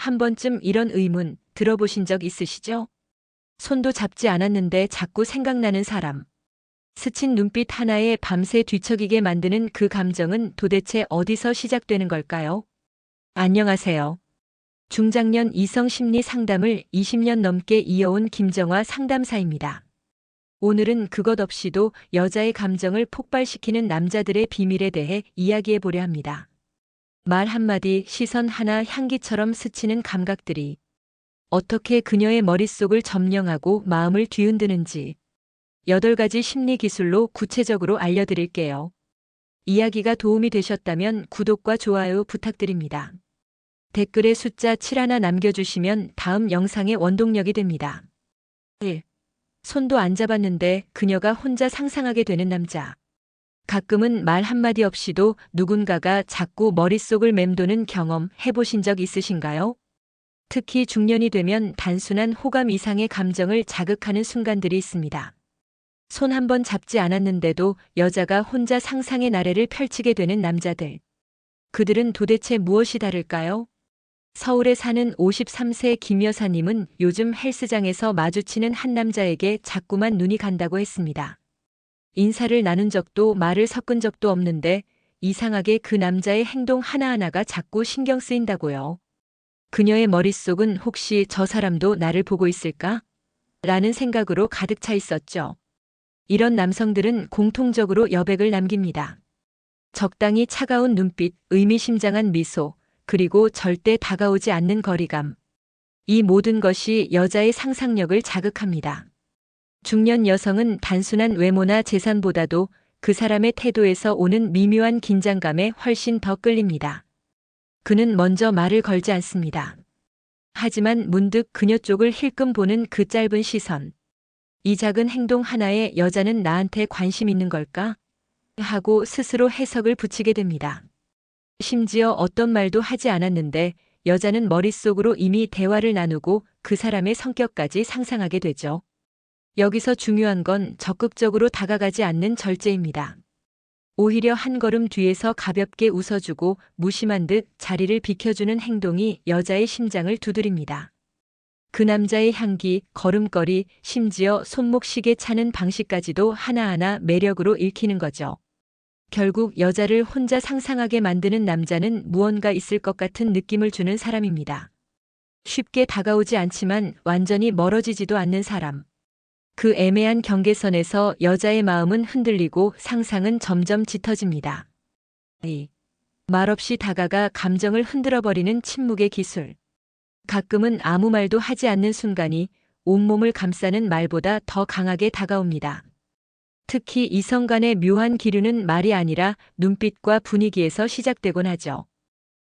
한 번쯤 이런 의문 들어보신 적 있으시죠? 손도 잡지 않았는데 자꾸 생각나는 사람. 스친 눈빛 하나에 밤새 뒤척이게 만드는 그 감정은 도대체 어디서 시작되는 걸까요? 안녕하세요. 중장년 이성 심리 상담을 20년 넘게 이어온 김정화 상담사입니다. 오늘은 그것 없이도 여자의 감정을 폭발시키는 남자들의 비밀에 대해 이야기해 보려 합니다. 말 한마디, 시선 하나 향기처럼 스치는 감각들이 어떻게 그녀의 머릿속을 점령하고 마음을 뒤흔드는지 8가지 심리 기술로 구체적으로 알려드릴게요. 이야기가 도움이 되셨다면 구독과 좋아요 부탁드립니다. 댓글에 숫자 7 하나 남겨주시면 다음 영상의 원동력이 됩니다. 1. 손도 안 잡았는데 그녀가 혼자 상상하게 되는 남자. 가끔은 말 한마디 없이도 누군가가 자꾸 머릿속을 맴도는 경험 해보신 적 있으신가요? 특히 중년이 되면 단순한 호감 이상의 감정을 자극하는 순간들이 있습니다. 손 한 번 잡지 않았는데도 여자가 혼자 상상의 나래를 펼치게 되는 남자들. 그들은 도대체 무엇이 다를까요? 서울에 사는 53세 김 여사님은 요즘 헬스장에서 마주치는 한 남자에게 자꾸만 눈이 간다고 했습니다. 인사를 나눈 적도 말을 섞은 적도 없는데 이상하게 그 남자의 행동 하나하나가 자꾸 신경 쓰인다고요. 그녀의 머릿속은 혹시 저 사람도 나를 보고 있을까? 라는 생각으로 가득 차 있었죠. 이런 남성들은 공통적으로 여백을 남깁니다. 적당히 차가운 눈빛, 의미심장한 미소, 그리고 절대 다가오지 않는 거리감. 이 모든 것이 여자의 상상력을 자극합니다. 중년 여성은 단순한 외모나 재산보다도 그 사람의 태도에서 오는 미묘한 긴장감에 훨씬 더 끌립니다. 그는 먼저 말을 걸지 않습니다. 하지만 문득 그녀 쪽을 힐끔 보는 그 짧은 시선. 이 작은 행동 하나에 여자는 나한테 관심 있는 걸까? 하고 스스로 해석을 붙이게 됩니다. 심지어 어떤 말도 하지 않았는데 여자는 머릿속으로 이미 대화를 나누고 그 사람의 성격까지 상상하게 되죠. 여기서 중요한 건 적극적으로 다가가지 않는 절제입니다. 오히려 한 걸음 뒤에서 가볍게 웃어주고 무심한 듯 자리를 비켜주는 행동이 여자의 심장을 두드립니다. 그 남자의 향기, 걸음걸이, 심지어 손목시계 차는 방식까지도 하나하나 매력으로 읽히는 거죠. 결국 여자를 혼자 상상하게 만드는 남자는 무언가 있을 것 같은 느낌을 주는 사람입니다. 쉽게 다가오지 않지만 완전히 멀어지지도 않는 사람. 그 애매한 경계선에서 여자의 마음은 흔들리고 상상은 점점 짙어집니다. 이 말없이 다가가 감정을 흔들어버리는 침묵의 기술. 가끔은 아무 말도 하지 않는 순간이 온몸을 감싸는 말보다 더 강하게 다가옵니다. 특히 이성 간의 묘한 기류는 말이 아니라 눈빛과 분위기에서 시작되곤 하죠.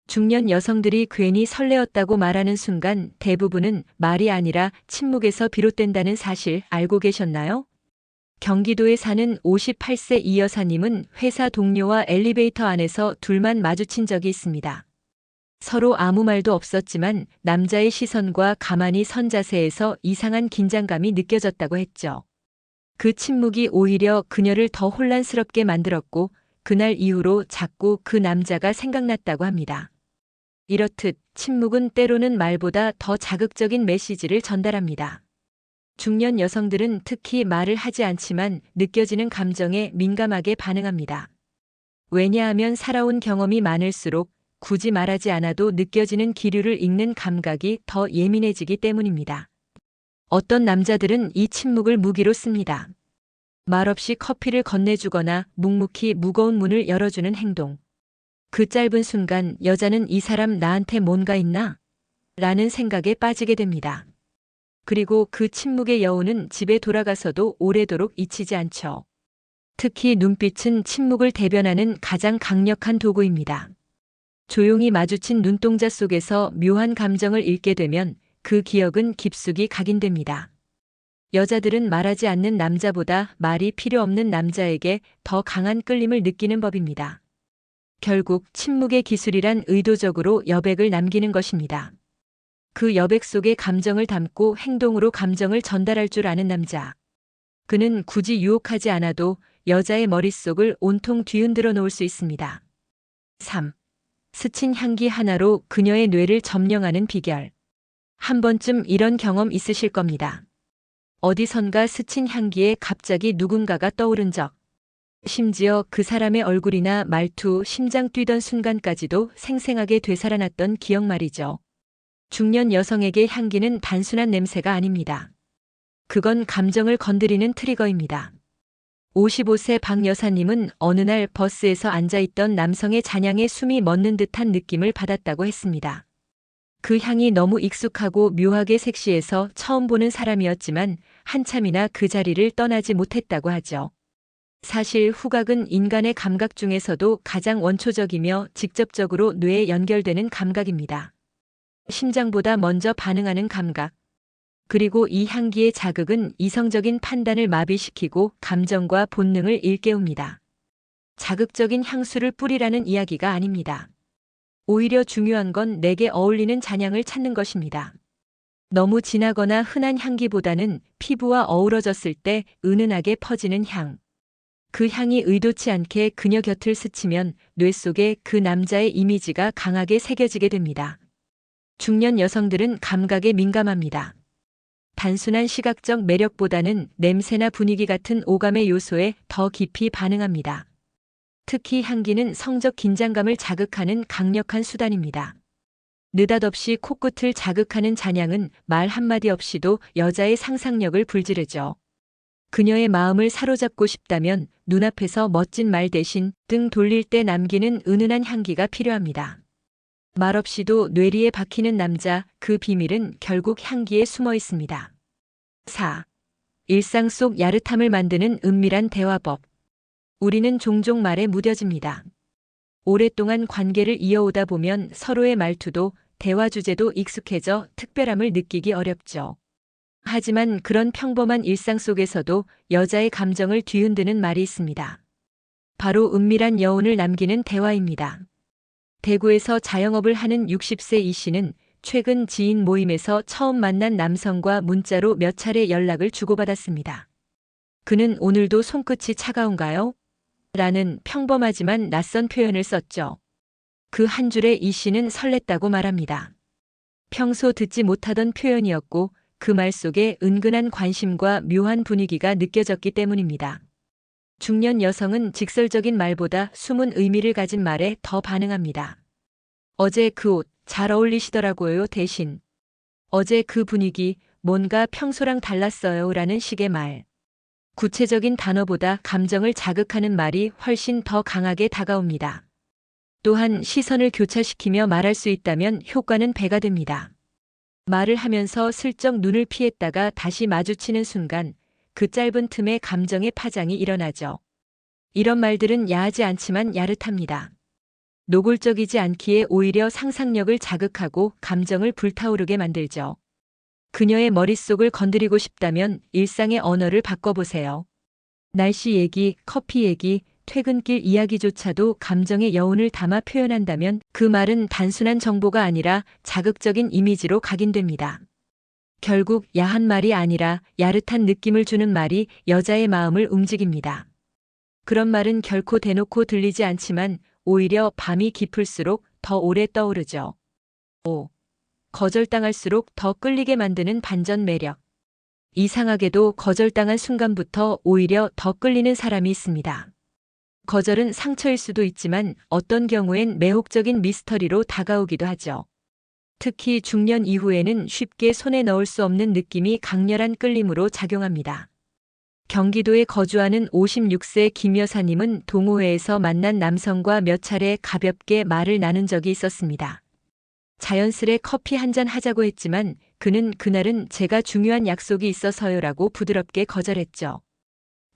중년 여성들이 괜히 설레었다고 말하는 순간 대부분은 말이 아니라 침묵에서 비롯된다는 사실 알고 계셨나요? 경기도에 사는 58세 이 여사님은 회사 동료와 엘리베이터 안에서 둘만 마주친 적이 있습니다. 서로 아무 말도 없었지만 남자의 시선과 가만히 선 자세에서 이상한 긴장감이 느껴졌다고 했죠. 그 침묵이 오히려 그녀를 더 혼란스럽게 만들었고 그날 이후로 자꾸 그 남자가 생각났다고 합니다. 이렇듯 침묵은 때로는 말보다 더 자극적인 메시지를 전달합니다. 중년 여성들은 특히 말을 하지 않지만 느껴지는 감정에 민감하게 반응합니다. 왜냐하면 살아온 경험이 많을수록 굳이 말하지 않아도 느껴지는 기류를 읽는 감각이 더 예민해지기 때문입니다. 어떤 남자들은 이 침묵을 무기로 씁니다. 말없이 커피를 건네주거나 묵묵히 무거운 문을 열어주는 행동. 그 짧은 순간 여자는 이 사람 나한테 뭔가 있나? 라는 생각에 빠지게 됩니다. 그리고 그 침묵의 여운은 집에 돌아가서도 오래도록 잊히지 않죠. 특히 눈빛은 침묵을 대변하는 가장 강력한 도구입니다. 조용히 마주친 눈동자 속에서 묘한 감정을 읽게 되면 그 기억은 깊숙이 각인됩니다. 여자들은 말하지 않는 남자보다 말이 필요 없는 남자에게 더 강한 끌림을 느끼는 법입니다. 결국 침묵의 기술이란 의도적으로 여백을 남기는 것입니다. 그 여백 속에 감정을 담고 행동으로 감정을 전달할 줄 아는 남자. 그는 굳이 유혹하지 않아도 여자의 머릿속을 온통 뒤흔들어 놓을 수 있습니다. 3. 스친 향기 하나로 그녀의 뇌를 점령하는 비결. 한 번쯤 이런 경험 있으실 겁니다. 어디선가 스친 향기에 갑자기 누군가가 떠오른 적. 심지어 그 사람의 얼굴이나 말투, 심장 뛰던 순간까지도 생생하게 되살아났던 기억 말이죠. 중년 여성에게 향기는 단순한 냄새가 아닙니다. 그건 감정을 건드리는 트리거입니다. 55세 박 여사님은 어느 날 버스에서 앉아있던 남성의 잔향에 숨이 멎는 듯한 느낌을 받았다고 했습니다. 그 향이 너무 익숙하고 묘하게 섹시해서 처음 보는 사람이었지만 한참이나 그 자리를 떠나지 못했다고 하죠. 사실 후각은 인간의 감각 중에서도 가장 원초적이며 직접적으로 뇌에 연결되는 감각입니다. 심장보다 먼저 반응하는 감각. 그리고 이 향기의 자극은 이성적인 판단을 마비시키고 감정과 본능을 일깨웁니다. 자극적인 향수를 뿌리라는 이야기가 아닙니다. 오히려 중요한 건 내게 어울리는 잔향을 찾는 것입니다. 너무 진하거나 흔한 향기보다는 피부와 어우러졌을 때 은은하게 퍼지는 향. 그 향이 의도치 않게 그녀 곁을 스치면 뇌 속에 그 남자의 이미지가 강하게 새겨지게 됩니다. 중년 여성들은 감각에 민감합니다. 단순한 시각적 매력보다는 냄새나 분위기 같은 오감의 요소에 더 깊이 반응합니다. 특히 향기는 성적 긴장감을 자극하는 강력한 수단입니다. 느닷없이 코끝을 자극하는 잔향은 말 한마디 없이도 여자의 상상력을 불지르죠. 그녀의 마음을 사로잡고 싶다면 눈앞에서 멋진 말 대신 등 돌릴 때 남기는 은은한 향기가 필요합니다. 말없이도 뇌리에 박히는 남자, 그 비밀은 결국 향기에 숨어 있습니다. 4. 일상 속 야릇함을 만드는 은밀한 대화법. 우리는 종종 말에 무뎌집니다. 오랫동안 관계를 이어오다 보면 서로의 말투도 대화 주제도 익숙해져 특별함을 느끼기 어렵죠. 하지만 그런 평범한 일상 속에서도 여자의 감정을 뒤흔드는 말이 있습니다. 바로 은밀한 여운을 남기는 대화입니다. 대구에서 자영업을 하는 60세 이 씨는 최근 지인 모임에서 처음 만난 남성과 문자로 몇 차례 연락을 주고받았습니다. 그는 오늘도 손끝이 차가운가요? 라는 평범하지만 낯선 표현을 썼죠. 그 한 줄에 이 씨는 설렜다고 말합니다. 평소 듣지 못하던 표현이었고 그 말 속에 은근한 관심과 묘한 분위기가 느껴졌기 때문입니다. 중년 여성은 직설적인 말보다 숨은 의미를 가진 말에 더 반응합니다. 어제 그 옷 잘 어울리시더라고요 대신. 어제 그 분위기 뭔가 평소랑 달랐어요 라는 식의 말. 구체적인 단어보다 감정을 자극하는 말이 훨씬 더 강하게 다가옵니다. 또한 시선을 교차시키며 말할 수 있다면 효과는 배가 됩니다. 말을 하면서 슬쩍 눈을 피했다가 다시 마주치는 순간 그 짧은 틈에 감정의 파장이 일어나죠. 이런 말들은 야하지 않지만 야릇합니다. 노골적이지 않기에 오히려 상상력을 자극하고 감정을 불타오르게 만들죠. 그녀의 머릿속을 건드리고 싶다면 일상의 언어를 바꿔보세요. 날씨 얘기, 커피 얘기, 퇴근길 이야기조차도 감정의 여운을 담아 표현한다면 그 말은 단순한 정보가 아니라 자극적인 이미지로 각인됩니다. 결국 야한 말이 아니라 야릇한 느낌을 주는 말이 여자의 마음을 움직입니다. 그런 말은 결코 대놓고 들리지 않지만 오히려 밤이 깊을수록 더 오래 떠오르죠. 5. 거절당할수록 더 끌리게 만드는 반전 매력. 이상하게도 거절당한 순간부터 오히려 더 끌리는 사람이 있습니다. 거절은 상처일 수도 있지만 어떤 경우엔 매혹적인 미스터리로 다가오기도 하죠. 특히 중년 이후에는 쉽게 손에 넣을 수 없는 느낌이 강렬한 끌림으로 작용합니다. 경기도에 거주하는 56세 김 여사님은 동호회에서 만난 남성과 몇 차례 가볍게 말을 나눈 적이 있었습니다. 자연스레 커피 한 잔 하자고 했지만 그는 그날은 제가 중요한 약속이 있어서요라고 부드럽게 거절했죠.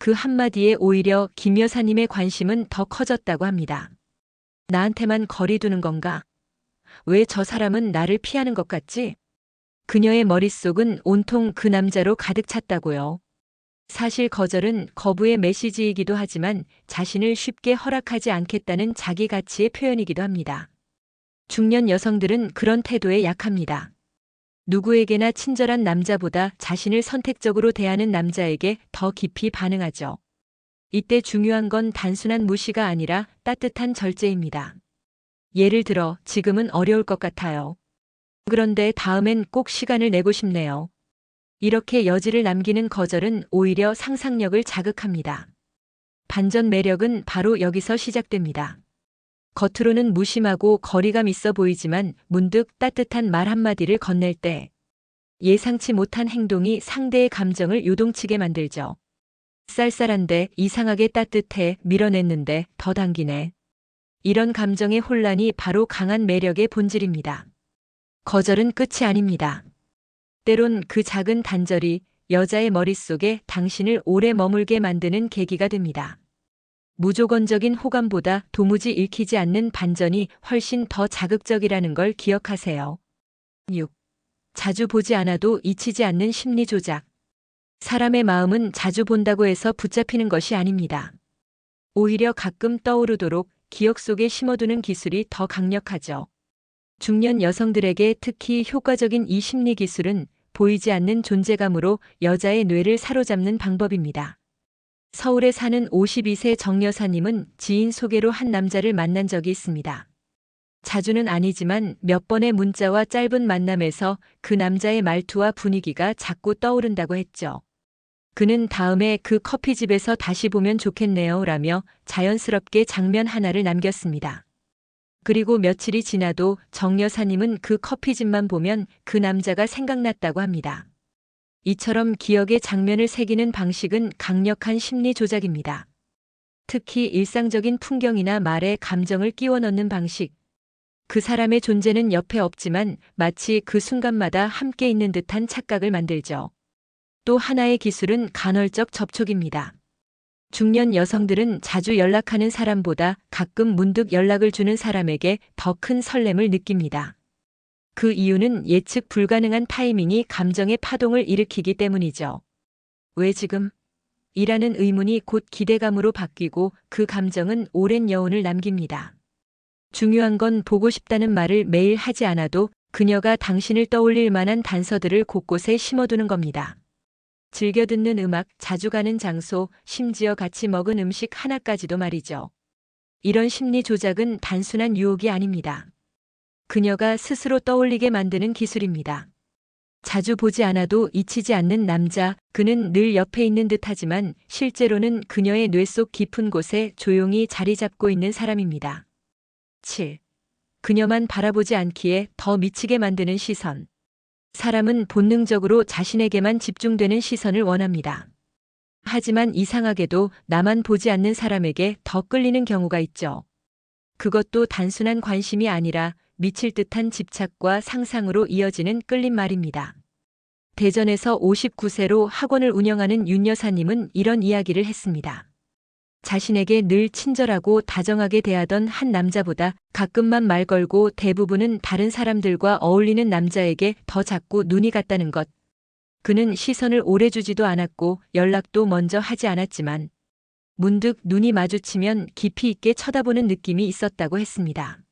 그 한마디에 오히려 김 여사님의 관심은 더 커졌다고 합니다. 나한테만 거리 두는 건가? 왜 저 사람은 나를 피하는 것 같지? 그녀의 머릿속은 온통 그 남자로 가득 찼다고요. 사실 거절은 거부의 메시지이기도 하지만 자신을 쉽게 허락하지 않겠다는 자기 가치의 표현이기도 합니다. 중년 여성들은 그런 태도에 약합니다. 누구에게나 친절한 남자보다 자신을 선택적으로 대하는 남자에게 더 깊이 반응하죠. 이때 중요한 건 단순한 무시가 아니라 따뜻한 절제입니다. 예를 들어 지금은 어려울 것 같아요. 그런데 다음엔 꼭 시간을 내고 싶네요. 이렇게 여지를 남기는 거절은 오히려 상상력을 자극합니다. 반전 매력은 바로 여기서 시작됩니다. 겉으로는 무심하고 거리감 있어 보이지만 문득 따뜻한 말 한마디를 건넬 때 예상치 못한 행동이 상대의 감정을 요동치게 만들죠. 쌀쌀한데 이상하게 따뜻해 밀어냈는데 더 당기네. 이런 감정의 혼란이 바로 강한 매력의 본질입니다. 거절은 끝이 아닙니다. 때론 그 작은 단절이 여자의 머릿속에 당신을 오래 머물게 만드는 계기가 됩니다. 무조건적인 호감보다 도무지 읽히지 않는 반전이 훨씬 더 자극적이라는 걸 기억하세요. 6. 자주 보지 않아도 잊히지 않는 심리 조작. 사람의 마음은 자주 본다고 해서 붙잡히는 것이 아닙니다. 오히려 가끔 떠오르도록 기억 속에 심어두는 기술이 더 강력하죠. 중년 여성들에게 특히 효과적인 이 심리 기술은 보이지 않는 존재감으로 여자의 뇌를 사로잡는 방법입니다. 서울에 사는 52세 정 여사님은 지인 소개로 한 남자를 만난 적이 있습니다. 자주는 아니지만 몇 번의 문자와 짧은 만남에서 그 남자의 말투와 분위기가 자꾸 떠오른다고 했죠. 그는 다음에 그 커피집에서 다시 보면 좋겠네요 라며 자연스럽게 장면 하나를 남겼습니다. 그리고 며칠이 지나도 정 여사님은 그 커피집만 보면 그 남자가 생각났다고 합니다. 이처럼 기억의 장면을 새기는 방식은 강력한 심리 조작입니다. 특히 일상적인 풍경이나 말에 감정을 끼워 넣는 방식. 그 사람의 존재는 옆에 없지만 마치 그 순간마다 함께 있는 듯한 착각을 만들죠. 또 하나의 기술은 간헐적 접촉입니다. 중년 여성들은 자주 연락하는 사람보다 가끔 문득 연락을 주는 사람에게 더 큰 설렘을 느낍니다. 그 이유는 예측 불가능한 타이밍이 감정의 파동을 일으키기 때문이죠. 왜 지금? 이라는 의문이 곧 기대감으로 바뀌고 그 감정은 오랜 여운을 남깁니다. 중요한 건 보고 싶다는 말을 매일 하지 않아도 그녀가 당신을 떠올릴 만한 단서들을 곳곳에 심어두는 겁니다. 즐겨 듣는 음악, 자주 가는 장소, 심지어 같이 먹은 음식 하나까지도 말이죠. 이런 심리 조작은 단순한 유혹이 아닙니다. 그녀가 스스로 떠올리게 만드는 기술입니다. 자주 보지 않아도 잊히지 않는 남자, 그는 늘 옆에 있는 듯 하지만 실제로는 그녀의 뇌 속 깊은 곳에 조용히 자리 잡고 있는 사람입니다. 7. 그녀만 바라보지 않기에 더 미치게 만드는 시선. 사람은 본능적으로 자신에게만 집중되는 시선을 원합니다. 하지만 이상하게도 나만 보지 않는 사람에게 더 끌리는 경우가 있죠. 그것도 단순한 관심이 아니라 미칠 듯한 집착과 상상으로 이어지는 끌림 말입니다. 대전에서 59세로 학원을 운영하는 윤 여사님은 이런 이야기를 했습니다. 자신에게 늘 친절하고 다정하게 대하던 한 남자보다 가끔만 말 걸고 대부분은 다른 사람들과 어울리는 남자에게 더 자꾸 눈이 갔다는 것. 그는 시선을 오래 주지도 않았고 연락도 먼저 하지 않았지만 문득 눈이 마주치면 깊이 있게 쳐다보는 느낌이 있었다고 했습니다.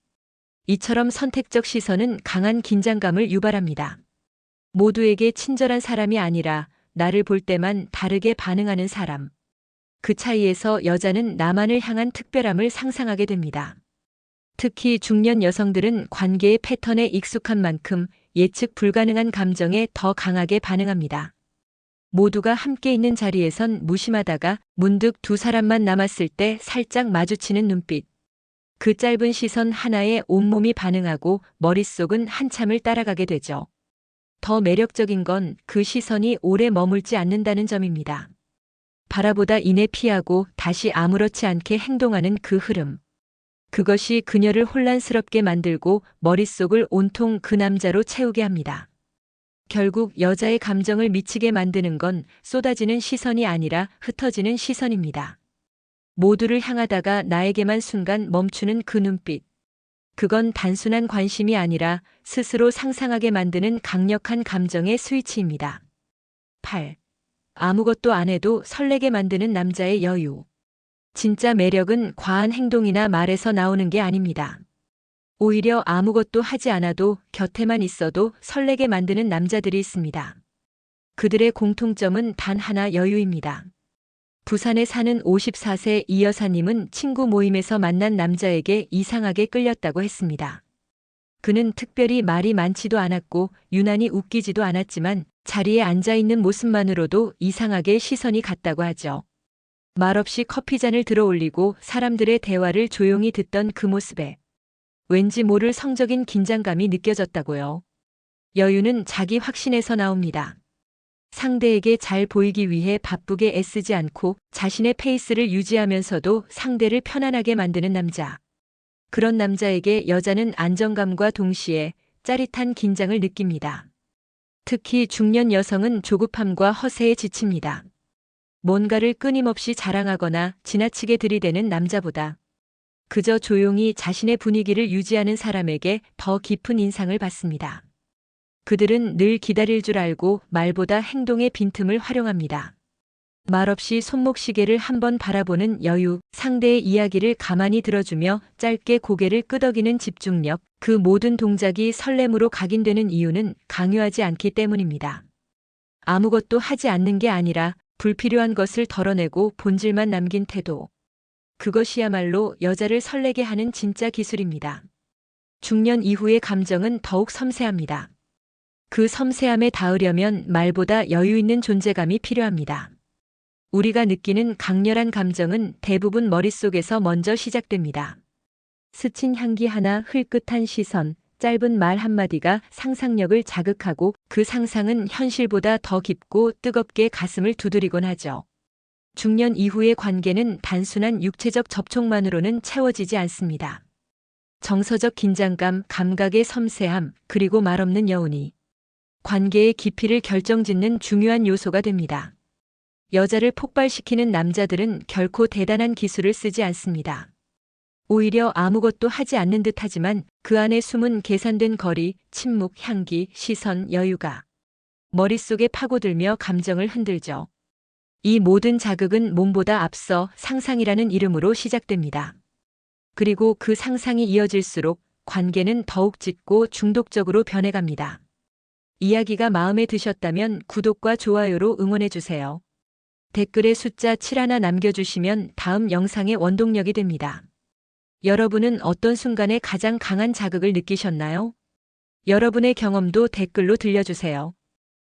이처럼 선택적 시선은 강한 긴장감을 유발합니다. 모두에게 친절한 사람이 아니라 나를 볼 때만 다르게 반응하는 사람. 그 차이에서 여자는 나만을 향한 특별함을 상상하게 됩니다. 특히 중년 여성들은 관계의 패턴에 익숙한 만큼 예측 불가능한 감정에 더 강하게 반응합니다. 모두가 함께 있는 자리에선 무심하다가 문득 두 사람만 남았을 때 살짝 마주치는 눈빛. 그 짧은 시선 하나에 온몸이 반응하고 머릿속은 한참을 따라가게 되죠. 더 매력적인 건 그 시선이 오래 머물지 않는다는 점입니다. 바라보다 이내 피하고 다시 아무렇지 않게 행동하는 그 흐름. 그것이 그녀를 혼란스럽게 만들고 머릿속을 온통 그 남자로 채우게 합니다. 결국 여자의 감정을 미치게 만드는 건 쏟아지는 시선이 아니라 흩어지는 시선입니다. 모두를 향하다가 나에게만 순간 멈추는 그 눈빛. 그건 단순한 관심이 아니라 스스로 상상하게 만드는 강력한 감정의 스위치입니다. 8. 아무것도 안 해도 설레게 만드는 남자의 여유. 진짜 매력은 과한 행동이나 말에서 나오는 게 아닙니다. 오히려 아무것도 하지 않아도 곁에만 있어도 설레게 만드는 남자들이 있습니다. 그들의 공통점은 단 하나 여유입니다. 부산에 사는 54세 이 여사님은 친구 모임에서 만난 남자에게 이상하게 끌렸다고 했습니다. 그는 특별히 말이 많지도 않았고 유난히 웃기지도 않았지만 자리에 앉아 있는 모습만으로도 이상하게 시선이 갔다고 하죠. 말없이 커피잔을 들어 올리고 사람들의 대화를 조용히 듣던 그 모습에 왠지 모를 성적인 긴장감이 느껴졌다고요. 여유는 자기 확신에서 나옵니다. 상대에게 잘 보이기 위해 바쁘게 애쓰지 않고 자신의 페이스를 유지하면서도 상대를 편안하게 만드는 남자. 그런 남자에게 여자는 안정감과 동시에 짜릿한 긴장을 느낍니다. 특히 중년 여성은 조급함과 허세에 지칩니다. 뭔가를 끊임없이 자랑하거나 지나치게 들이대는 남자보다 그저 조용히 자신의 분위기를 유지하는 사람에게 더 깊은 인상을 받습니다. 그들은 늘 기다릴 줄 알고 말보다 행동의 빈틈을 활용합니다. 말없이 손목시계를 한번 바라보는 여유, 상대의 이야기를 가만히 들어주며 짧게 고개를 끄덕이는 집중력, 그 모든 동작이 설렘으로 각인되는 이유는 강요하지 않기 때문입니다. 아무것도 하지 않는 게 아니라 불필요한 것을 덜어내고 본질만 남긴 태도. 그것이야말로 여자를 설레게 하는 진짜 기술입니다. 중년 이후의 감정은 더욱 섬세합니다. 그 섬세함에 닿으려면 말보다 여유 있는 존재감이 필요합니다. 우리가 느끼는 강렬한 감정은 대부분 머릿속에서 먼저 시작됩니다. 스친 향기 하나, 흘끗한 시선, 짧은 말 한마디가 상상력을 자극하고 그 상상은 현실보다 더 깊고 뜨겁게 가슴을 두드리곤 하죠. 중년 이후의 관계는 단순한 육체적 접촉만으로는 채워지지 않습니다. 정서적 긴장감, 감각의 섬세함, 그리고 말없는 여운이 관계의 깊이를 결정짓는 중요한 요소가 됩니다. 여자를 폭발시키는 남자들은 결코 대단한 기술을 쓰지 않습니다. 오히려 아무것도 하지 않는 듯 하지만 그 안에 숨은 계산된 거리, 침묵, 향기, 시선, 여유가 머릿속에 파고들며 감정을 흔들죠. 이 모든 자극은 몸보다 앞서 상상이라는 이름으로 시작됩니다. 그리고 그 상상이 이어질수록 관계는 더욱 짙고 중독적으로 변해갑니다. 이야기가 마음에 드셨다면 구독과 좋아요로 응원해주세요. 댓글에 숫자 7 하나 남겨주시면 다음 영상의 원동력이 됩니다. 여러분은 어떤 순간에 가장 강한 자극을 느끼셨나요? 여러분의 경험도 댓글로 들려주세요.